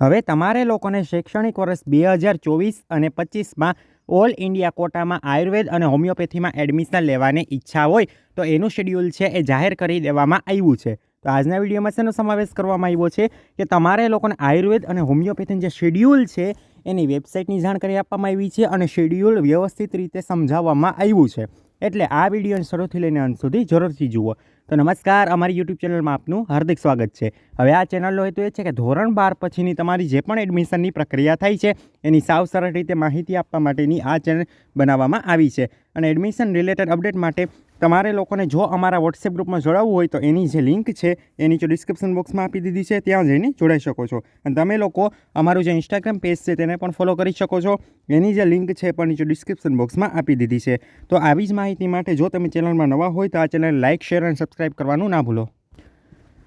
હવે તમારે લોકોને શૈક્ષણિક વર્ષ બે હજાર ચોવીસ અને પચીસમાં ઓલ ઇન્ડિયા કોટામાં આયુર્વેદ અને હોમિયોપેથીમાં એડમિશન લેવાની ઈચ્છા હોય તો એનું શેડ્યુલ છે એ જાહેર કરી દેવામાં આવ્યું છે. તો આજના વિડીયોમાં શેનો સમાવેશ કરવામાં આવ્યો છે કે તમારે લોકોને આયુર્વેદ અને હોમિયોપેથીનું જે શેડ્યુલ છે એની વેબસાઇટની જાણકારી આપવામાં આવી છે અને શેડ્યુલ વ્યવસ્થિત રીતે સમજાવવામાં આવ્યું છે. એટલે આ વિડીયોને શરૂથી લઈને અંત સુધી જરૂરથી જુઓ. તો નમસ્કાર, અમારી યુટ્યુબ ચેનલમાં આપનું હાર્દિક સ્વાગત છે. હવે આ ચેનલનો હેતુ એ છે કે ધોરણ બાર પછીની તમારી જે પણ એડમિશનની પ્રક્રિયા થઈ છે, એની સાવ સરળ રીતે માહિતી આપવા માટેની આ ચેનલ બનાવવામાં આવી છે. અને એડમિશન રિલેટેડ અપડેટ માટે તમારે લોકોને જો અમારા વોટ્સએપ ગ્રુપમાં જોડાવવું હોય તો એની જે લિંક છે એ નીચે ડિસ્ક્રિપ્શન બોક્સમાં આપી દીધી છે, ત્યાં જઈને જોડાઈ શકો છો. અને તમે લોકો અમારું જે ઇન્સ્ટાગ્રામ પેજ છે તેને પણ ફોલો કરી શકો છો. એની જે લિંક છે પણ નીચે ડિસ્ક્રિપ્શન બોક્સમાં આપી દીધી છે. તો આવી જ માહિતી માટે જો તમે ચેનલમાં નવા હોય તો આ ચેનલ લાઇક શેર અને સબસ્ક્રાઇબ કરવાનું ના ભૂલો.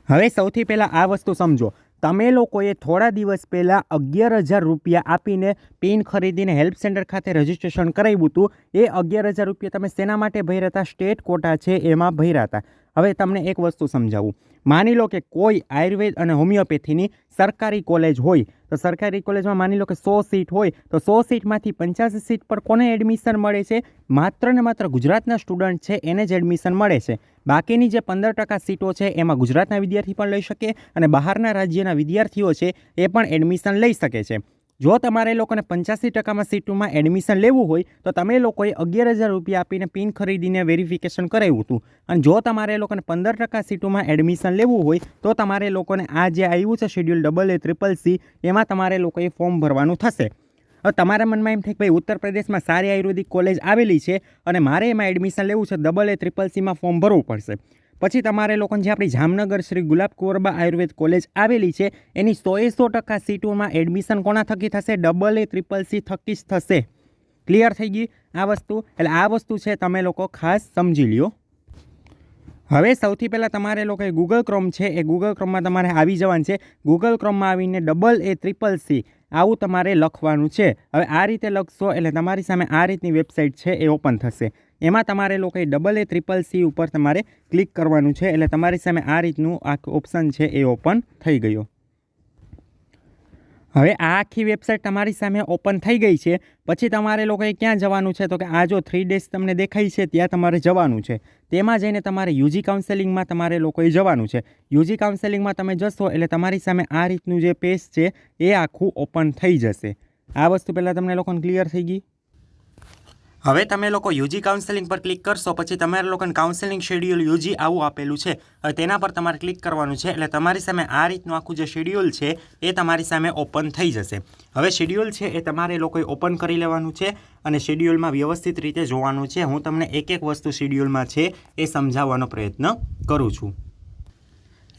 હવે સૌથી પહેલાં આ વસ્તુ સમજો. તમે લોકોએ થોડા દિવસ પહેલાં અગિયાર હજાર રૂપિયા આપીને પિન ખરીદીને હેલ્પ સેન્ટર ખાતે રજિસ્ટ્રેશન કરાવ્યું હતું. એ અગિયાર હજાર રૂપિયા તમે શેના માટે ભર્યા હતા? સ્ટેટ કોટા છે, એમાં ભર્યા હતા. હવે તમને એક વસ્તુ સમજાવું. માની લો કે કોઈ આયુર્વેદ અને હોમિયોપેથીની સરકારી કોલેજ હોય, તો સરકારી કોલેજમાં માની લો કે સો સીટ હોય, તો સો સીટમાંથી પંચ્યાસી સીટ પર કોને એડમિશન મળે છે? માત્ર ને માત્ર ગુજરાતના સ્ટુડન્ટ છે, એને જ એડમિશન મળે છે. બાકીની જે પંદર ટકા સીટો છે, એમાં ગુજરાતના વિદ્યાર્થી પણ લઈ શકે અને બહારના રાજ્યના વિદ્યાર્થીઓ છે, એ પણ એડમિશન લઈ શકે છે. જો તમારે લોકોને પંચ્યાસી ટકામાં સીટોમાં એડમિશન લેવું હોય, તો તમે લોકોએ અગિયાર હજાર રૂપિયા આપીને પિન ખરીદીને વેરિફિકેશન કરાવ્યું હતું. અને જો તમારે લોકોને પંદર ટકા સીટોમાં એડમિશન લેવું હોય, તો તમારે લોકોને આ જે આવ્યું છે schedule double A triple C એમાં તમારે લોકોએ ફોર્મ ભરવાનું થશે. હવે તમારા મનમાં એમ થાય કે ભાઈ ઉત્તર પ્રદેશમાં સારી આયુર્વેદિક કોલેજ આવેલી છે, અને મારે એમાં એડમિશન લેવું છે ડબલ એ ટ્રિપલ સીમાં ફોર્મ ભરવું પડશે. પછી તમારે લોકોને જે આપણી જામનગર શ્રી ગુલાબ કુંવરબા આયુર્વેદ કોલેજ આવેલી છે, એની સોએ સો ટકા સીટોમાં એડમિશન કોના થકી થશે? ડબલ એ ટ્રિપલ સી થકી જ થશે. ક્લિયર થઈ ગઈ આ વસ્તુ? એટલે આ વસ્તુ છે તમે લોકો ખાસ સમજી લ્યો. હવે સૌથી પહેલાં તમારે લોકોએ ગૂગલ ક્રોમ છે, એ ગૂગલ ક્રોમમાં તમારે આવી જવાનું છે. ગૂગલ ક્રોમમાં આવીને ડબલ એ ટ્રિપલ સી આવું તમારે લખવાનું છે. હવે આ રીતે લખશો એટલે તમારી સામે આ રીતની વેબસાઇટ છે એ ઓપન થશે. એમાં તમારે લોકોએ ડબલ એ ટ્રિપલ સી ઉપર તમારે ક્લિક કરવાનું છે. એટલે તમારી સામે આ રીતનું આ ઓપ્શન છે એ ઓપન થઈ ગયો. હવે આ આખી વેબસાઇટ તમારી સામે ઓપન થઈ ગઈ છે. પછી તમારે લોકોએ ક્યાં જવાનું છે? તો કે આ જો થ્રી ડેઝ તમને દેખાય છે, ત્યાં તમારે જવાનું છે. તેમાં જઈને તમારે યુજી કાઉન્સેલિંગમાં તમારે લોકોએ જવાનું છે. યુજી કાઉન્સેલિંગમાં તમે જશો એટલે તમારી સામે આ રીતનું જે પેજ છે, એ આખું ઓપન થઈ જશે. આ વસ્તુ પહેલાં તમને લોકોને ક્લિયર થઈ ગઈ? હવે તમે લોકો યુજી કાઉન્સેલિંગ પર ક્લિક કરશો, પછી તમારા લોકોને કાઉન્સેલિંગ શેડ્યુલ યુજી આવું આપેલું છે. તેના પર તમારે ક્લિક કરવાનું છે, એટલે તમારી સામે આ રીતનું આખું જે શેડ્યુલ છે, એ તમારી સામે ઓપન થઈ જશે. હવે શેડ્યુલ છે એ તમારે લોકોએ ઓપન કરી લેવાનું છે અને શેડ્યુલમાં વ્યવસ્થિત રીતે જોવાનું છે. હું તમને એક એક વસ્તુ શેડ્યુલમાં છે એ સમજાવવાનો પ્રયત્ન કરું છું.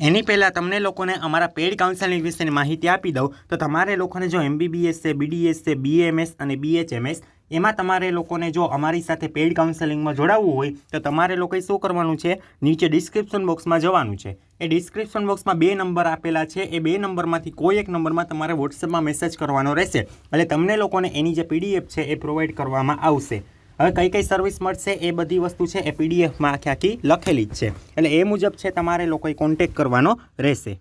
એની પહેલાં તમને લોકોને અમારા પેડ કાઉન્સેલિંગ વિશેની માહિતી આપી દઉં. તો તમારે લોકોને જો એમબીબીએસ છે બીડીએસ છે બીએમએસ અને બીએચએમએસ એમાં તમારે લોકોને જો અમારી સાથે પેઇડ કાઉન્સેલિંગમાં જોડાવવું હોય, તો તમારે લોકોએ શું કરવાનું છે? નીચે ડિસ્ક્રિપ્શન બોક્સમાં જવાનું છે. એ ડિસ્ક્રિપ્શન બોક્સમાં બે નંબર આપેલા છે. એ બે નંબરમાંથી કોઈ એક નંબરમાં તમારે વોટ્સએપમાં મેસેજ કરવાનો રહેશે. એટલે તમને લોકોને એની જે પીડીએફ છે એ પ્રોવાઈડ કરવામાં આવશે. હવે કઈ કઈ સર્વિસ મળશે એ બધી વસ્તુ છે એ પીડીએફમાં આખી આખી લખેલી જ છે. એટલે એ મુજબ છે તમારે લોકોએ કોન્ટેક કરવાનો રહેશે.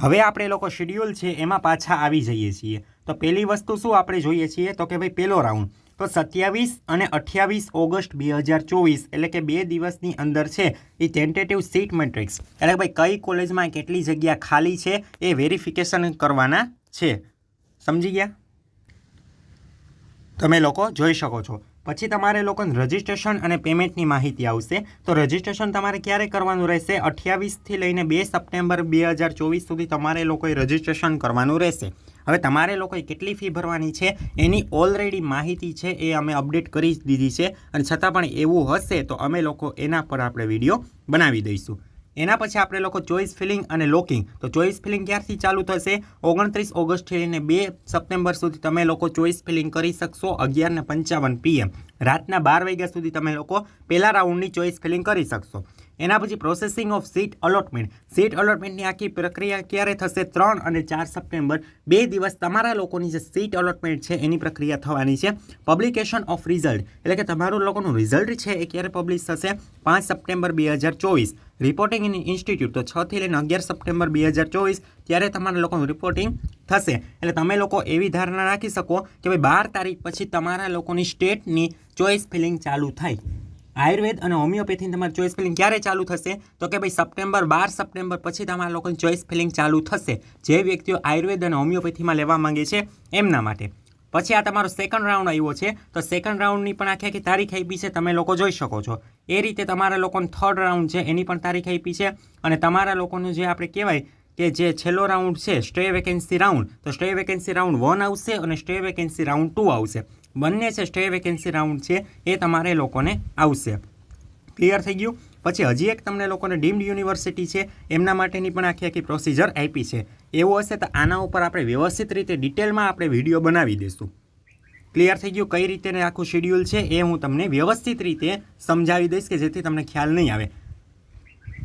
હવે આપણે લોકો શેડ્યુલ છે એમાં પાછા આવી જઈએ છીએ. તો પહેલી વસ્તુ શું આપણે જોઈએ છીએ? તો કે ભાઈ પહેલો રાઉન્ડ. તો સત્યાવીસ અને અઠ્યાવીસ ઓગસ્ટ બે હજાર ચોવીસ, એટલે કે બે દિવસની અંદર છે એ ટેન્ટેટિવ સીટ મેટ્રિક્સ એટલે ભાઈ કઈ કોલેજમાં કેટલી જગ્યા ખાલી છે એ વેરિફિકેશન કરવાના છે. સમજી ગયા? તમે લોકો જોઈ શકો છો. પછી તમારે લોકોને રજિસ્ટ્રેશન અને પેમેન્ટની માહિતી આવશે. તો રજિસ્ટ્રેશન તમારે ક્યારે કરવાનું રહેશે? અઠ્યાવીસથી લઈને બે સપ્ટેમ્બર બે હજાર ચોવીસ સુધી તમારે લોકોએ રજિસ્ટ્રેશન કરવાનું રહેશે. હવે તમારે લોકોએ કેટલી ફી ભરવાની છે, એની ઓલરેડી માહિતી છે, એ અમે અપડેટ કરી દીધી છે. અને છતાં પણ એવું હશે તો અમે લોકો એના પર આપણે વીડિયો બનાવી દઈશું. એના પછી આપણે લોકો ચોઈસ ફિલિંગ અને લોકિંગ તો ચોઈસ ફિલિંગ ક્યારથી ચાલુ થશે? ઓગણત્રીસ ઓગસ્ટથી લઈને બે સપ્ટેમ્બર સુધી તમે લોકો ચોઈસ ફિલિંગ કરી શકશો અગિયાર ને પંચાવન પીએમ રાતના બાર વાગ્યા સુધી તમે લોકો પહેલા રાઉન્ડની ચોઈસ ફિલિંગ કરી શકશો. એના પછી processing of seat allotment seat અલોટમેન્ટની આખી પ્રક્રિયા ક્યારે થશે? ત્રણ અને ચાર સપ્ટેમ્બર. બે દિવસ તમારા લોકોની જે સીટ અલોટમેન્ટ છે, એની પ્રક્રિયા થવાની છે. પબ્લિકેશન ઓફ રિઝલ્ટ એટલે કે તમારું લોકોનું રિઝલ્ટ છે, એ ક્યારે પબ્લિશ થશે? પાંચ સપ્ટેમ્બર બે હજાર ચોવીસ. રિપોર્ટિંગ ઇન ઇન્સ્ટિટ્યૂટ તો છથી લઈને અગિયાર સપ્ટેમ્બર બે હજાર ચોવીસ ત્યારે તમારા લોકોનું રિપોર્ટિંગ થશે. એટલે તમે લોકો એવી ધારણા રાખી શકો કે ભાઈ બાર તારીખ પછી તમારા લોકોની સ્ટેટની ચોઈસ ફિલિંગ ચાલુ થાય. આયુર્વેદ અને હોમિયોપેથી તમારી ચોઇસ ફિલિંગ ક્યારે ચાલુ થશે? તો કે ભાઈ સપ્ટેમ્બર બાર સપ્ટેમ્બર પછી તમારા લોકોની ચોઈસ ફિલિંગ ચાલુ થશે. જે વ્યક્તિઓ આયુર્વેદ અને હોમિયોપેથીમાં લેવા માંગે છે એમના માટે. પછી આ તમારો સેકન્ડ રાઉન્ડ આવ્યો છે. તો સેકન્ડ રાઉન્ડની પણ આખી આખી તારીખ આપી છે. તમે લોકો જોઈ શકો છો. એ રીતે તમારા લોકોનો થર્ડ રાઉન્ડ છે, એની પણ તારીખ આપી છે. અને તમારા લોકોનું જે આપણે કહેવાય કે જે છેલ્લો રાઉન્ડ છે સ્ટે વેકેન્સી રાઉન્ડ તો સ્ટે વેકેન્સી રાઉન્ડ વન આવશે અને સ્ટે વેકેન્સી રાઉન્ડ ટુ આવશે. બંને છે સ્ટે વેકેન્સી રાઉન્ડ છે, એ તમારે લોકોને આવશે. ક્લિયર થઈ ગયું? પછી હજી એક તમને લોકોને ડીમ્ડ યુનિવર્સિટી છે, એમના માટેની પણ આખી આખી પ્રોસિજર આપી છે. એવું હશે તો આના ઉપર આપણે વ્યવસ્થિત રીતે ડિટેલમાં આપણે વીડિયો બનાવી દઈશું. ક્લિયર થઈ ગયું? કઈ રીતે આખું શેડ્યુલ છે, એ હું તમને વ્યવસ્થિત રીતે સમજાવી દઈશ કે જેથી તમને ખ્યાલ નહીં આવે.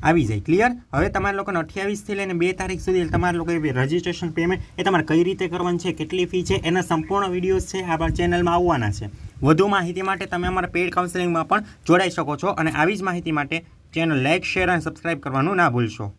આવી જાય. ક્લિયર હવે તમારા લોકોને અઠ્યાવીસથી લઈને બે તારીખ સુધી તમારા લોકો રજિસ્ટ્રેશન પેમેન્ટ એ તમારે કઈ રીતે કરવાનું છે, કેટલી ફી છે, એના સંપૂર્ણ વિડીયોઝ છે આપણા ચેનલમાં આવવાના છે. વધુ માહિતી માટે તમે અમારા પેડ કાઉન્સેલિંગમાં પણ જોડાઈ શકો છો અને આવી જ માહિતી માટે ચેનલ લાઇક શેર અને સબસ્ક્રાઇબ કરવાનું ના ભૂલશો.